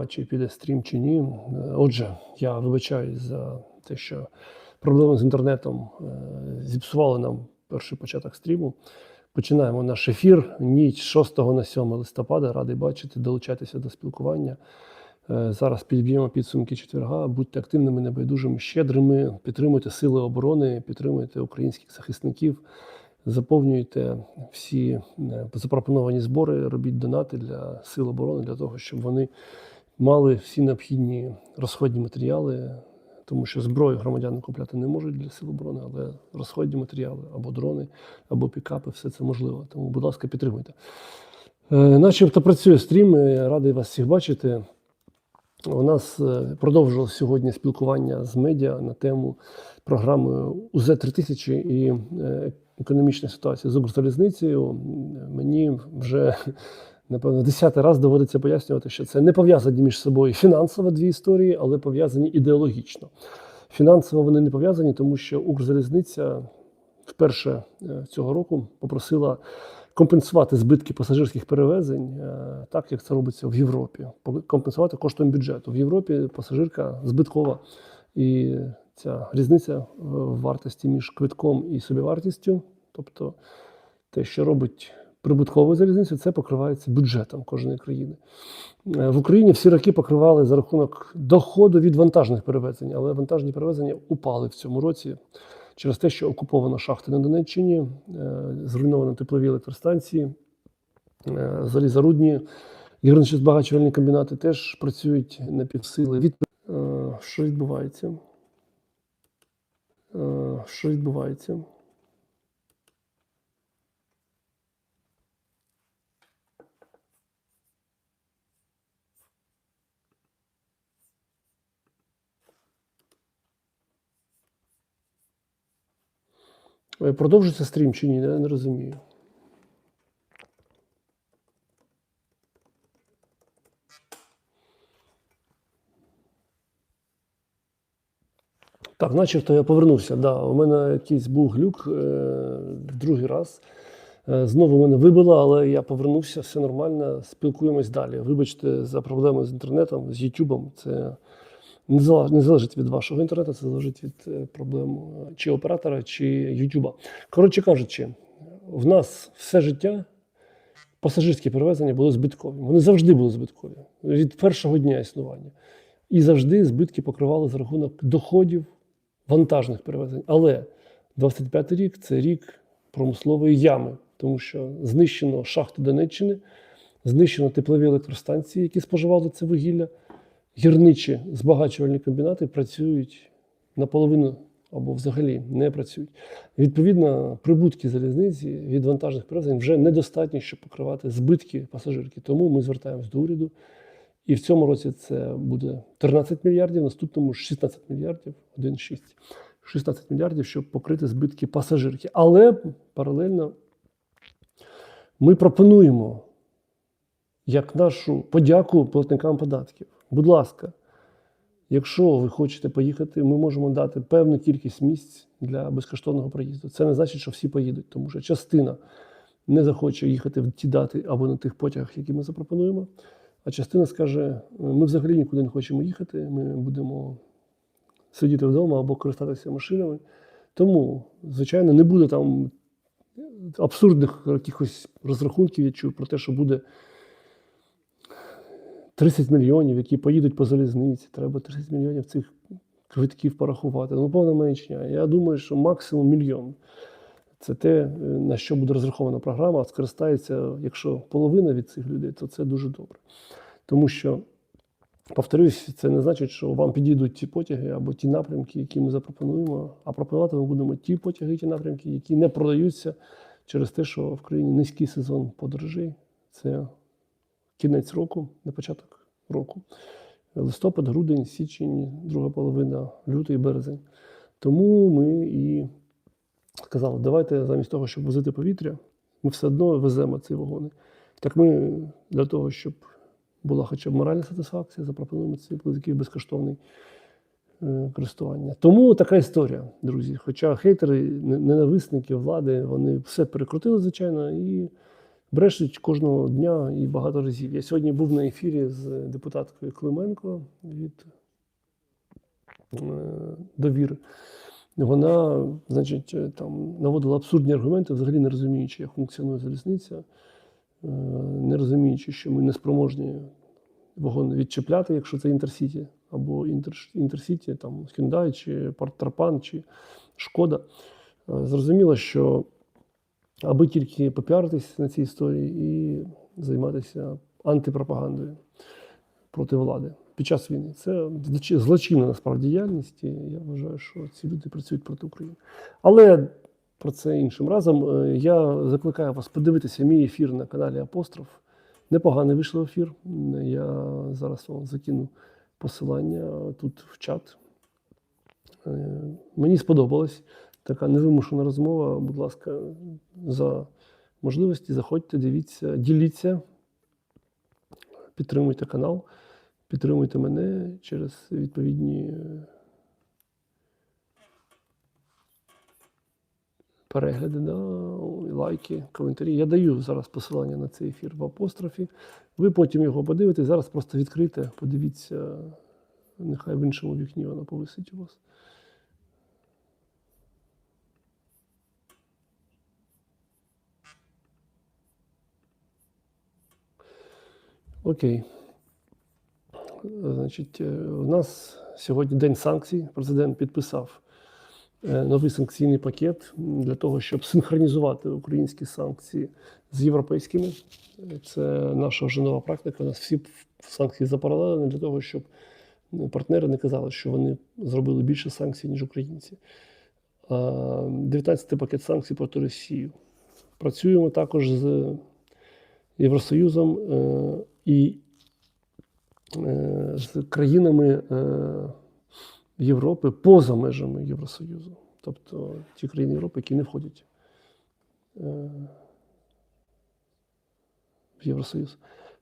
а чи піде стрім, чи ні. Е, Отже, я вибачаюсь за те, що проблеми з інтернетом е, зіпсували нам перший початок стріму. Починаємо наш ефір. Ніч з 6 на 7 листопада. Радий бачити, долучайтеся до спілкування. Е, Зараз підб'ємо підсумки четверга. Будьте активними, небайдужими, щедрими, підтримуйте сили оборони, підтримуйте українських захисників, заповнюйте всі запропоновані збори, робіть донати для сил оборони для того, щоб вони мали всі необхідні розходні матеріали. Тому що зброю громадяни купляти не можуть для сил оборони, але розходні матеріали або дрони, або пікапи, все це можливо. Тому, будь ласка, підтримуйте. Е, Начебто працює стрім, я радий вас всіх бачити. У нас е, продовжилось сьогодні спілкування з медіа на тему програми УЗ 3000 і е, економічна ситуація з Укрзалізницею. Мені вже напевно десятий раз доводиться пояснювати, що це не пов'язані між собою фінансово дві історії, але пов'язані ідеологічно. Фінансово вони не пов'язані, тому що Укрзалізниця вперше е, цього року попросила компенсувати збитки пасажирських перевезень, е, так як це робиться в Європі. Компенсувати коштом бюджету. В Європі пасажирка збиткова, і ця різниця в вартості між квитком і собівартістю, тобто те, що робить прибуткову залізницю, це покривається бюджетом кожної країни. Е, В Україні всі роки покривали за рахунок доходу від вантажних перевезень, але вантажні перевезення упали в цьому році через те, що окуповано шахти на Донеччині, е, зруйновано теплові електростанції, е, залізорудні, гірничо-збагачувальні комбінати теж працюють на півсили. Від... Що відбувається? Що відбувається? Продовжиться стрім чи ні? Я не розумію. Так, начебто я повернувся. Да, у мене якийсь був глюк е, другий раз. Е, знову мене вибило, але я повернувся, все нормально, спілкуємось далі. Вибачте за проблеми з інтернетом, з Ютубом. Це не залежить, від вашого інтернету, це залежить від е, проблем е, чи оператора, чи Ютуба. Коротше кажучи, в нас все життя пасажирські перевезення були збиткові. Вони завжди були збиткові від першого дня існування. І завжди збитки покривали за рахунок доходів вантажних перевезень. Але 25 рік це рік промислової ями, тому що знищено шахти Донеччини, знищено теплові електростанції, які споживали це вугілля. Гірничі збагачувальні комбінати працюють наполовину або взагалі не працюють. Відповідно, прибутки залізниці від вантажних перевезень вже недостатні, щоб покривати збитки пасажирки. Тому ми звертаємось до уряду. І в цьому році це буде 13 мільярдів, в наступному 16 мільярдів, 1,6. 16 мільярдів, щоб покрити збитки пасажирки. Але паралельно ми пропонуємо як нашу подяку платникам податків. Будь ласка, якщо ви хочете поїхати, ми можемо дати певну кількість місць для безкоштовного проїзду. Це не значить, що всі поїдуть, тому що частина не захоче їхати в ті дати або на тих потягах, які ми запропонуємо. А частина скаже: ми взагалі нікуди не хочемо їхати, ми будемо сидіти вдома або користатися машинами. Тому, звичайно, не буде там абсурдних якихось розрахунків, я чую про те, що буде 30 мільйонів, які поїдуть по залізниці. Треба 30 мільйонів цих квитків порахувати. Ну, повна маячня. Я думаю, що максимум мільйон. Це те, на що буде розрахована програма, а скористається, якщо половина від цих людей, то це дуже добре. Тому що, повторюсь, це не значить, що вам підійдуть ті потяги або ті напрямки, які ми запропонуємо. А пропонувати ми будемо ті потяги, ті напрямки, які не продаються через те, що в країні низький сезон подорожей. Це кінець року, не початок року. Листопад, грудень, січень, друга половина, лютий, березень. Тому ми і сказали, давайте замість того, щоб возити повітря, ми все одно веземо ці вагони. Так ми для того, щоб була хоча б моральна сатисфакція, запропонуємо цей такий безкоштовний е, користування. Тому така історія, друзі. Хоча хейтери, ненависники влади, вони все перекрутили, звичайно, і Брешуть кожного дня і багато разів. Я сьогодні був на ефірі з депутаткою Клименко від е, довіри. Вона, значить, е, там наводила абсурдні аргументи, взагалі не розуміючи, як функціонує залізниця, е, не розуміючи, що ми не спроможні вагон відчіпляти, якщо це інтерсіті, або інтер, інтерсіті, там Hyundai, чи Партрапан, чи Шкода. Зрозуміло, що аби тільки попіаритись на цій історії і займатися антипропагандою проти влади під час війни. Це злочинна насправді діяльність, і я вважаю, що ці люди працюють проти України. Але про це іншим разом. Е, Я закликаю вас подивитися мій ефір на каналі Апостроф. Непоганий вийшов ефір. Я зараз вам закину посилання тут в чат. Е, Мені сподобалась така невимушена розмова. Будь ласка, за можливості заходьте, дивіться, діліться, підтримуйте канал, підтримуйте мене через відповідні е, перегляди, да, лайки, коментарі. Я даю зараз посилання на цей ефір в апострофі. Ви потім його подивитесь. Зараз просто відкрите, подивіться, нехай в іншому вікні воно повисить у вас. Окей. Значить, е, у нас сьогодні день санкцій. Президент підписав е, новий санкційний пакет для того, щоб синхронізувати українські санкції з європейськими. Е, Це наша вже нова практика. У нас всі санкції запаралелені для того, щоб ну, партнери не казали, що вони зробили більше санкцій, ніж українці. 19-й пакет санкцій проти Росії. Працюємо також з Євросоюзом е, і е, з країнами е, Європи поза межами Євросоюзу, тобто ті країни Європи, які не входять в Євросоюз.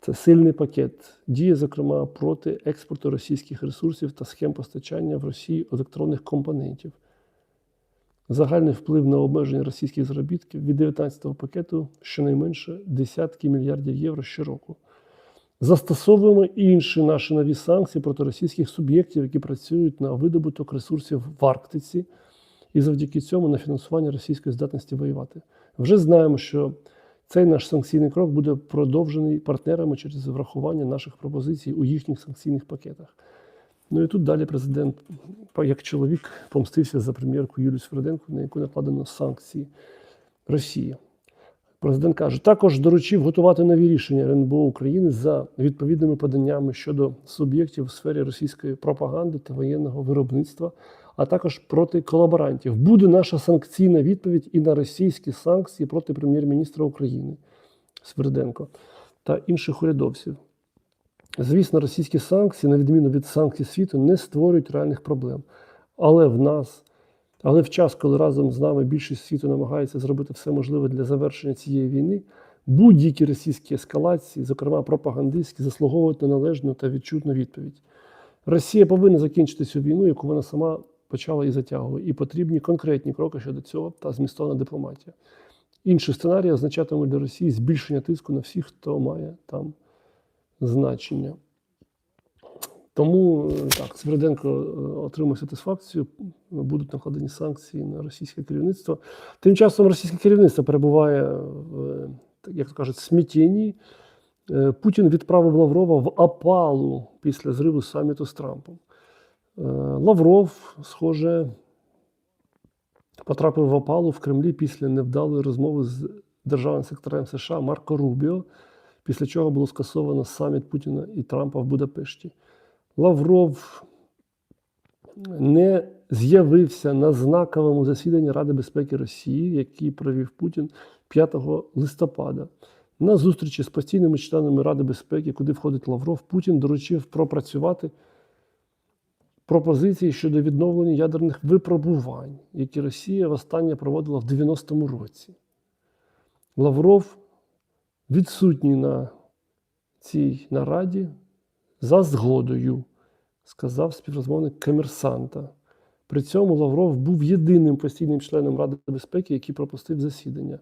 Це сильний пакет. Діє, зокрема, проти експорту російських ресурсів та схем постачання в Росії електронних компонентів. Загальний вплив на обмеження російських заробітків від 19-го пакету щонайменше десятки мільярдів євро щороку. Застосовуємо інші наші нові санкції проти російських суб'єктів, які працюють на видобуток ресурсів в Арктиці, і завдяки цьому на фінансування російської здатності воювати. Вже знаємо, що цей наш санкційний крок буде продовжений партнерами через врахування наших пропозицій у їхніх санкційних пакетах. Ну і тут далі президент, як чоловік, помстився за прем'єрку Юлію Сверденко, на яку накладено санкції Росії. Президент каже, також доручив готувати нові рішення РНБО України за відповідними поданнями щодо суб'єктів у сфері російської пропаганди та воєнного виробництва, а також проти колаборантів. Буде наша санкційна відповідь і на російські санкції проти прем'єр-міністра України Сверденко та інших урядовців. Звісно, російські санкції, на відміну від санкцій світу, не створюють реальних проблем. Але в нас, але в час, коли разом з нами більшість світу намагається зробити все можливе для завершення цієї війни, будь-які російські ескалації, зокрема пропагандистські, заслуговують на належну та відчутну відповідь. Росія повинна закінчити цю війну, яку вона сама почала і затягує, і потрібні конкретні кроки щодо цього та змістовна дипломатія. Інший сценарій означатиме для Росії збільшення тиску на всіх, хто має там значення. Тому так, Сверденко е, отримав сатисфакцію, будуть накладені санкції на російське керівництво. Тим часом російське керівництво перебуває в, е, як то кажуть, смітінні. Е, Путін відправив Лаврова в опалу після зриву саміту з Трампом. Лавров, схоже, потрапив в опалу в Кремлі після невдалої розмови з державним секретарем США Марко Рубіо, після чого було скасовано саміт Путіна і Трампа в Будапешті. Лавров не з'явився на знаковому засіданні Ради безпеки Росії, який провів Путін 5 листопада. На зустрічі з постійними членами Ради безпеки, куди входить Лавров, Путін доручив пропрацювати пропозиції щодо відновлення ядерних випробувань, які Росія востаннє проводила в 90-му році. Лавров відсутній на цій нараді за згодою, сказав співрозмовник комерсанта. При цьому Лавров був єдиним постійним членом Ради безпеки, який пропустив засідання.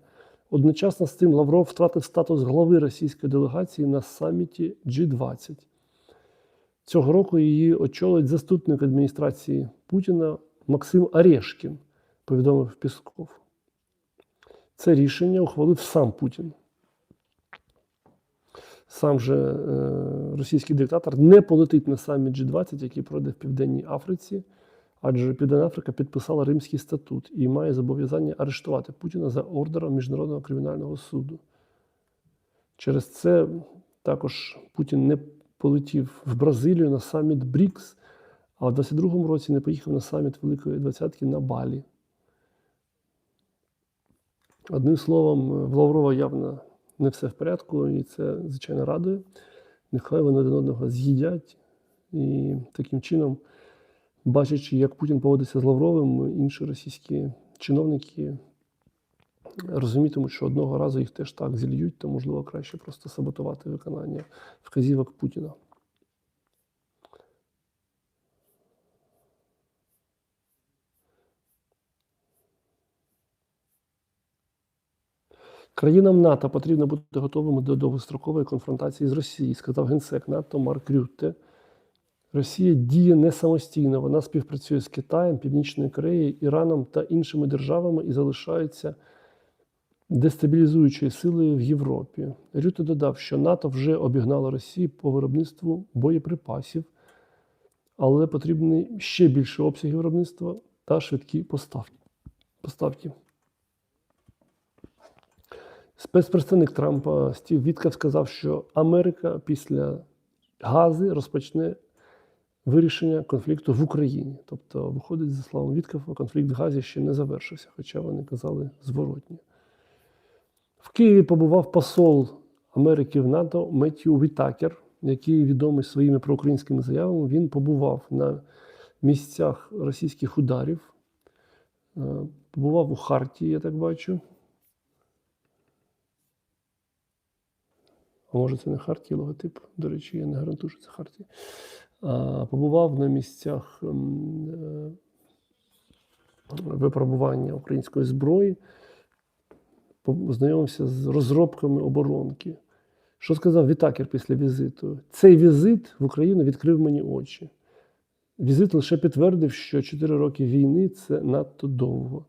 Одночасно з цим Лавров втратив статус глави російської делегації на саміті G20. Цього року її очолить заступник адміністрації Путіна Максим Орешкін, повідомив Пісков. Це рішення ухвалив сам Путін. Сам же е, російський диктатор не полетить на саміт G20, який пройде в Південній Африці, адже Південна Африка підписала Римський статут і має зобов'язання арештувати Путіна за ордером Міжнародного кримінального суду. Через це також Путін не полетів в Бразилію на саміт БРІКС, а в 22-му році не поїхав на саміт Великої Двадцятки на Балі. Одним словом, в Лаврова явно не все в порядку, і це, звичайно, радує. Нехай вони один одного з'їдять. І таким чином, бачачи, як Путін поводиться з Лавровим, інші російські чиновники розумітимуть, що одного разу їх теж так зільють, то можливо краще просто саботувати виконання вказівок Путіна. Країнам НАТО потрібно бути готовими до довгострокової конфронтації з Росією, сказав генсек НАТО Марк Рютте. Росія діє не самостійно, вона співпрацює з Китаєм, Північною Кореєю, Іраном та іншими державами і залишається дестабілізуючою силою в Європі. Рюте додав, що НАТО вже обігнало Росію по виробництву боєприпасів, але потрібні ще більше обсяги виробництва та швидкі поставки. Спецпредставник Трампа Стів Віткав сказав, що Америка після Гази розпочне вирішення конфлікту в Україні. Тобто, виходить, за словом Віткафа, конфлікт в Газі ще не завершився, хоча вони казали зворотні. В Києві побував посол Америки в НАТО Меттью Вітакер, який відомий своїми проукраїнськими заявами. Він побував на місцях російських ударів, е, побував у Хартії, я так бачу. А може, це не Хартії логотип, до речі, я не гарантую, що це Хартія. А, Побував на місцях ем, е, випробування української зброї, познайомився з розробками оборонки. Що сказав Вітакер після візиту? Цей візит в Україну відкрив мені очі. Візит лише підтвердив, що 4 роки війни це надто довго.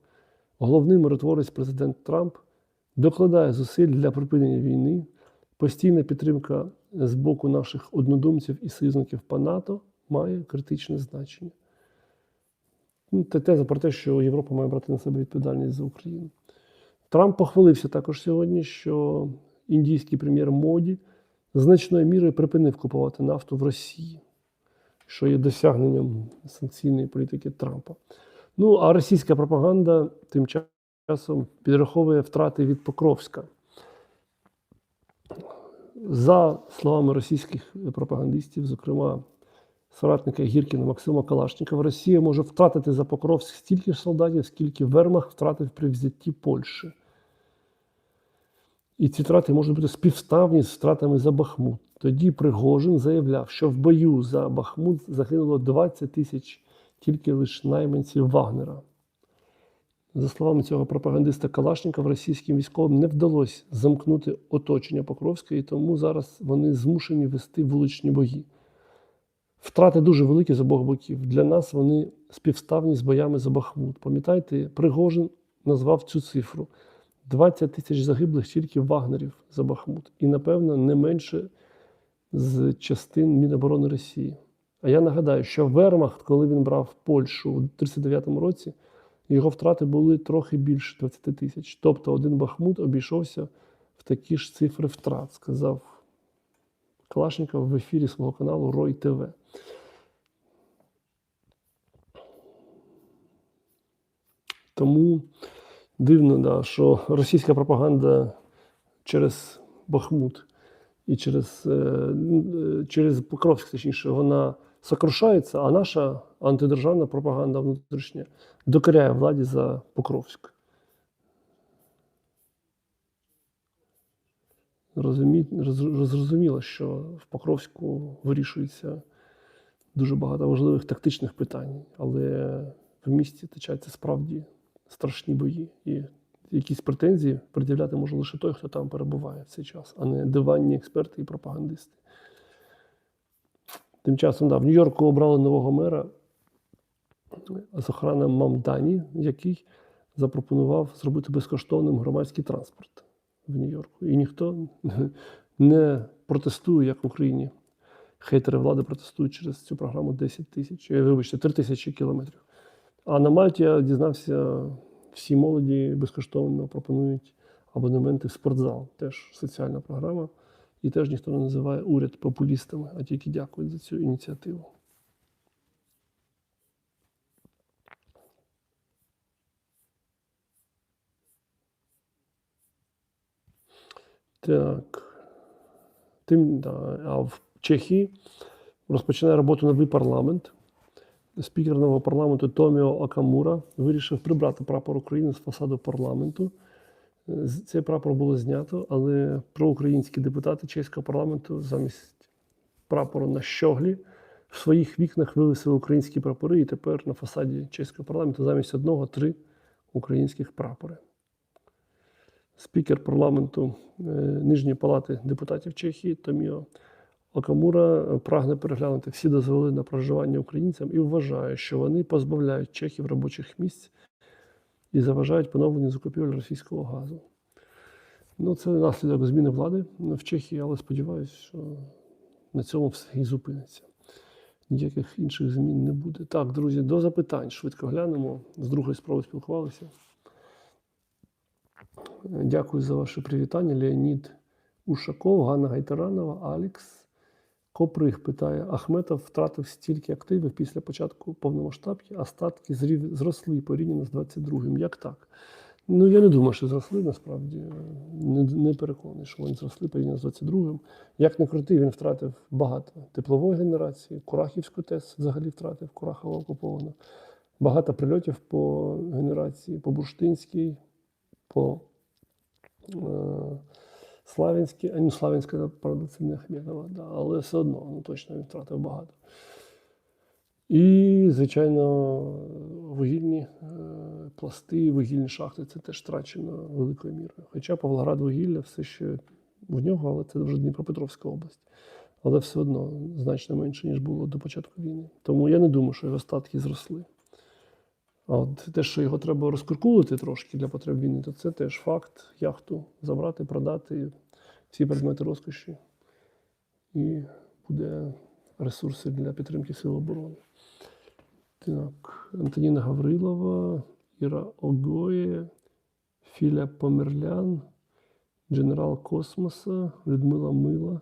Головний миротворець президент Трамп докладає зусиль для припинення війни. Постійна підтримка з боку наших однодумців і союзників по НАТО має критичне значення. Ну, Це теза про те, що Європа має брати на себе відповідальність за Україну. Трамп похвалився також сьогодні, що індійський прем'єр Моді значною мірою припинив купувати нафту в Росії, що є досягненням санкційної політики Трампа. Ну, а російська пропаганда тим часом підраховує втрати від Покровська. За словами російських пропагандистів, зокрема соратника Гіркіна Максима Калашникова, Росія може втратити за Покровськ стільки ж солдатів, скільки Вермах втратив при взятті Польщі. І ці втрати можуть бути співставні з втратами за Бахмут. Тоді Пригожин заявляв, що в бою за Бахмут загинуло 20 тисяч тільки лише найманців Вагнера. За словами цього пропагандиста Калашникова, російським військовим не вдалося замкнути оточення Покровська, і тому зараз вони змушені вести вуличні бої. Втрати дуже великі з обох боків. Для нас вони співставні з боями за Бахмут. Пам'ятаєте, Пригожин назвав цю цифру: 20 тисяч загиблих тільки вагнерів за Бахмут. І, напевно, не менше з частин Міноборони Росії. А я нагадаю, що Вермахт, коли він брав Польщу у 1939 році, його втрати були трохи більше 20 тисяч. Тобто один Бахмут обійшовся в такі ж цифри втрат, сказав Калашников в ефірі свого каналу Рой ТВ. Тому дивно, да, що російська пропаганда через Бахмут і через, е, е, через Покровськ, точніше, вона сокрушається, а наша антидержавна пропаганда внутрішня докоряє владі за Покровськ. Розумі... Зрозуміло, що в Покровську вирішується дуже багато важливих тактичних питань, але в місті течаться справді страшні бої. І якісь претензії пред'являти може лише той, хто там перебуває в цей час, а не диванні експерти і пропагандисти. Тим часом, да, в Нью-Йорку обрали нового мера з охрана Мамдані, який запропонував зробити безкоштовним громадський транспорт в Нью-Йорку. І ніхто не протестує, як в Україні. Хейтери влади протестують через цю програму 10 тисяч, е, вибачте, 3 тисячі кілометрів. А на Мальті я дізнався, всі молоді безкоштовно пропонують абонементи в спортзал. Теж соціальна програма. І теж ніхто не називає уряд популістами, а тільки дякують за цю ініціативу. Так. Тим, да, а в Чехії розпочинає роботу новий парламент. Спікер нового парламенту Томіо Акамура вирішив прибрати прапор України з фасаду парламенту. Цей прапор було знято, але проукраїнські депутати чеського парламенту замість прапору на щоглі в своїх вікнах вивесили українські прапори, і тепер на фасаді чеського парламенту замість одного три українських прапори. Спікер парламенту е, Нижньої палати депутатів Чехії Томіо Окамура прагне переглянути всі дозволи на проживання українцям і вважає, що вони позбавляють чехів робочих місць і заважають поновленню закупівель російського газу. Ну, це наслідок зміни влади в Чехії, але сподіваюся, що на цьому все і зупиниться. Ніяких інших змін не буде. Так, друзі, до запитань швидко глянемо. З другої спроби спілкувалися. Дякую за ваше привітання. Леонід Ушаков, Ганна Гайтаранова, Алекс. Коприг питає: Ахметов втратив стільки активів після початку повномасштабки, а статки зросли порівняно з 22-м. Як так? Ну, я не думаю, що зросли насправді. Не, не переконаний, що вони зросли порівняно з 22-м. Як не крути, він втратив багато теплової генерації, Курахівську ТЕС взагалі втратив, Курахова окупована. Багато прильотів по генерації, по Бурштинській, по е, Славянській, а ну Славянська, правда, це не Ахметова, да, але все одно, ну точно він втратив багато. І, звичайно, вугільні е, пласти, вугільні шахти це теж втрачено великою мірою. Хоча Павлоград вугілля все ще в нього, але це вже Дніпропетровська область. Але все одно значно менше, ніж було до початку війни. Тому я не думаю, що його статки зросли. А от те, що його треба розкуркулити трошки для потреб війни, то це теж факт. Яхту забрати, продати всі предмети розкоші. І буде ресурси для підтримки Сил оборони. Так, Антоніна Гаврилова, Іра Огоє, Філя Померлян, Дженерал Космоса, Людмила Мила.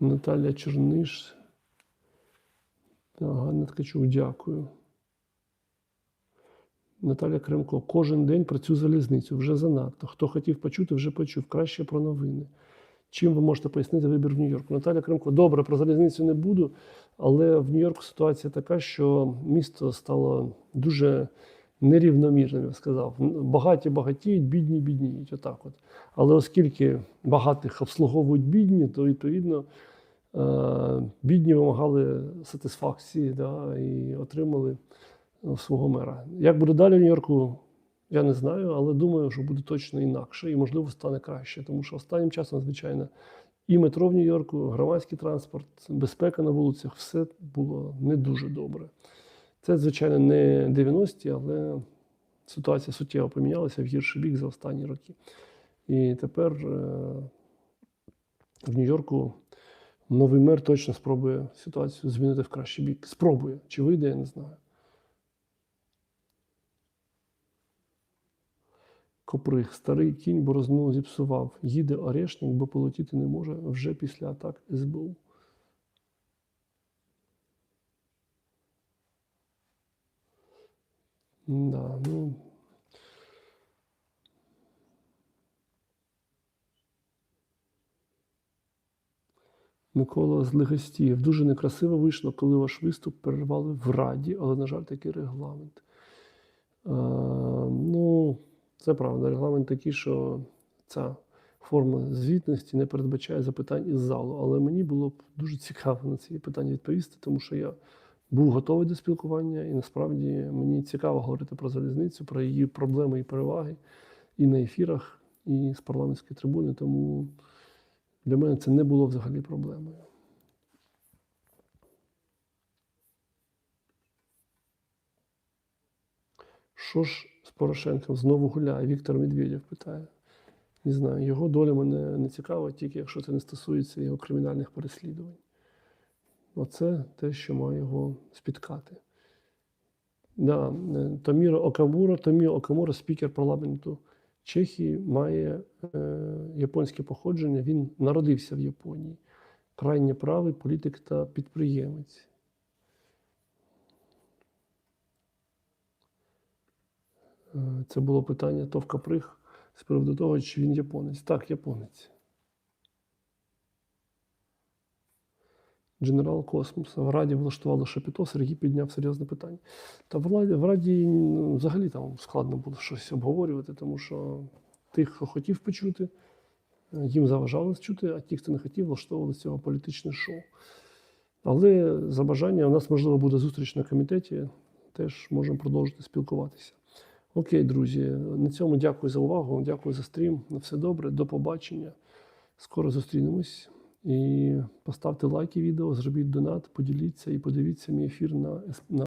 Наталя Черниш. Ганна Ткачук, дякую. Наталя Кремко, кожен день про цю залізницю вже занадто. Хто хотів почути, вже почув. Краще про новини. Чим ви можете пояснити вибір в Нью-Йорку? Наталя Кремко, добре, про залізницю не буду, але в Нью-Йорку ситуація така, що місто стало дуже нерівномірним, я сказав. Багаті багатіють, бідні бідніють. Отак от. Але оскільки багатих обслуговують бідні, то відповідно е, бідні вимагали сатисфакції да, і отримали е, свого мера. Як буде далі в Нью-Йорку, я не знаю, але думаю, що буде точно інакше і, можливо, стане краще. Тому що останнім часом, звичайно, і метро в Нью-Йорку, громадський транспорт, безпека на вулицях все було не дуже добре. Це, звичайно, не 90-ті, але ситуація суттєво помінялася в гірший бік за останні роки. І тепер е, в Нью-Йорку новий мер точно спробує ситуацію змінити в кращий бік. Спробує. Чи вийде, я не знаю. Коприг, старий кінь борозну зіпсував. Їде орешник, бо полетіти не може вже після атак СБУ. Да, ну, Микола з Легостіїв. Дуже некрасиво вийшло, коли ваш виступ перервали в Раді, але, на жаль, такий регламент. А, ну, це правда. Регламент такий, що ця форма звітності не передбачає запитань із залу. Але мені було б дуже цікаво на ці питання відповісти, тому що я був готовий до спілкування, і насправді мені цікаво говорити про залізницю, про її проблеми і переваги і на ефірах, і з парламентської трибуни. Тому для мене це не було взагалі проблемою. Що ж з Порошенком знову гуляє? Віктор Медведєв питає. Не знаю, його доля мене не цікавить, тільки якщо це не стосується його кримінальних переслідувань. Оце те, що має його спіткати. Да, е, Томіро Окамура, Томіро Окамура, спікер парламенту Чехії, має е, японське походження. Він народився в Японії. Крайнє правий політик та підприємець. Е, Це було питання Товка Прих з приводу того, чи він японець. Так, японець. Дженерал Космоса. В Раді влаштували шапіто, Сергій підняв серйозне питання. Та в Раді, взагалі там складно було щось обговорювати, тому що тих, хто хотів почути, е, їм заважали чути, а ті, хто не хотів, влаштовували цього політичне шоу. Але за бажання у нас, можливо, буде зустріч на комітеті, теж можемо продовжити спілкуватися. Окей, друзі, на цьому дякую за увагу, дякую за стрім. На все добре, до побачення. Скоро зустрінемось. І поставте лайки відео, зробіть донат, поділіться і подивіться мій ефір на, на